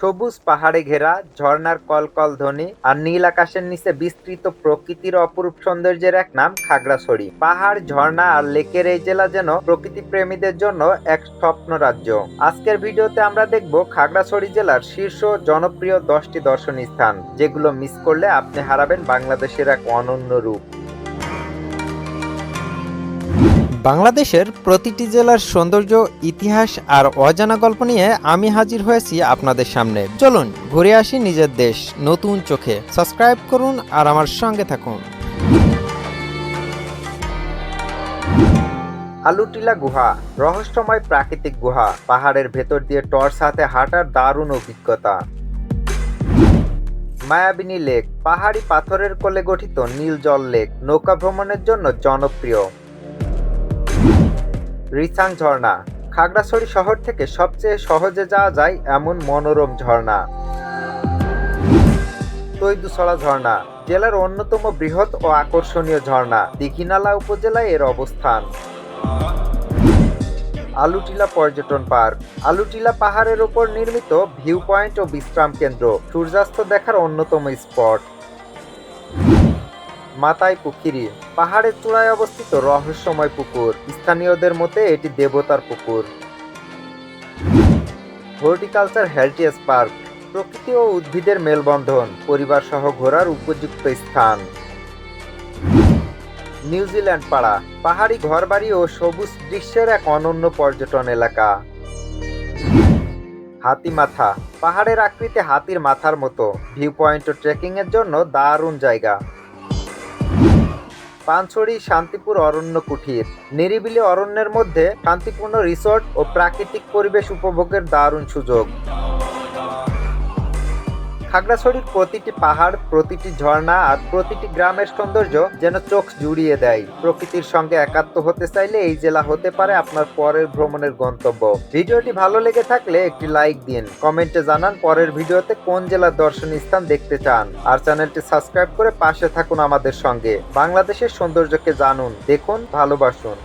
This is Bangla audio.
সবুজ পাহাড়ে ঘেরা, ঝর্ণার কলকল ধ্বনি আর নীল আকাশের নিচে বিস্তৃত প্রকৃতির অপরূপ সৌন্দর্যের এক নাম, খাগড়াছড়ি। পাহাড়, ঝর্ণা আর লেকের এই জেলা যেন প্রকৃতি প্রেমীদের জন্য এক স্বপ্ন রাজ্য। আজকের ভিডিওতে আমরা দেখব খাগড়াছড়ি জেলার শীর্ষ জনপ্রিয় দশটি দর্শনীয় স্থান, যেগুলো মিস করলে আপনি হারাবেন বাংলাদেশের এক অনন্য রূপ। বাংলাদেশের প্রতিটি জেলার সৌন্দর্য, ইতিহাস আর অজানা গল্প নিয়ে আমি হাজির হয়েছি আপনাদের সামনে। চলুন, ঘুরে আসি নিজের দেশ, নতুন চোখে। সাবস্ক্রাইব করুন আর আমার সঙ্গে থাকুন। আলুটিলা গুহা, রহস্যময় প্রাকৃতিক গুহা। পাহাড়ের ভেতর দিয়ে টর্চ হাতে হাঁটার দারুণ অভিজ্ঞতা। মায়াবিনী লেক, পাহাড়ি পাথরের কোলে গঠিত নীল জল লেক, নৌকা ভ্রমণের জন্য জনপ্রিয়। রিসাং ঝর্ণা। খাগড়াছড়ি শহর থেকে সবচেয়ে সহজে যাওয়া যায় এমন মনোরম ঝর্ণা। তৈদুছড়া ঝর্ণা, জেলার অন্যতম বৃহৎ ও আকর্ষণীয় ঝর্ণা। দীঘিনালা উপজেলায় এর অবস্থান। আলুটিলা পর্যটন পার্ক। আলুটিলা পাহাড়ের উপর নির্মিত ভিউ পয়েন্ট ও বিশ্রাম কেন্দ্র। সূর্যাস্ত দেখার অন্যতম স্পট। মাতাই পুকুরি পাহাড়ের চূড়ায় অবস্থিত রহস্যময় পুকুর। স্থানীয়দের মতে এটি দেবতার পুকুর। Horticulture heritage park. প্রকৃতি ও উদ্ভিদের মেলবন্ধন পরিবার সহ ঘোরার উপযুক্ত স্থান। নিউজিল্যান্ড পাড়া, পাহাড়ি ঘরবাড়ি ও সবুজ দৃশ্যের এক অনন্য পর্যটন এলাকা। হাতিমাথা পাহাড়ের আকৃতি হাতির মাথার মতো। ভিউ পয়েন্ট ও ট্রেকিং এর জন্য দারুণ জায়গা। পানছড়ি, শান্তিপুর, অরণ্য কুঠির। নিরিবিলি অরণ্যের মধ্যে শান্তিপূর্ণ রিসোর্ট ও প্রাকৃতিক পরিবেশ উপভোগের দারুণ সুযোগ। খাগড়াছড়ির প্রতিটি পাহাড়, প্রতিটি ঝর্ণা আর প্রতিটি গ্রামের সৌন্দর্য যেন চোখ জুড়িয়ে দেয়। প্রকৃতির সঙ্গে একাত্ম হতে চাইলে এই জেলা হতে পারে আপনার পরের ভ্রমণের গন্তব্য। ভিডিওটি ভালো লেগে থাকলে একটি লাইক দিন। কমেন্টে জানান পরের ভিডিওতে কোন জেলার দর্শনীয় স্থান দেখতে চান। আর চ্যানেলটি সাবস্ক্রাইব করে পাশে থাকুন আমাদের সঙ্গে। বাংলাদেশের সৌন্দর্যকে জানুন, দেখুন, ভালোবাসুন।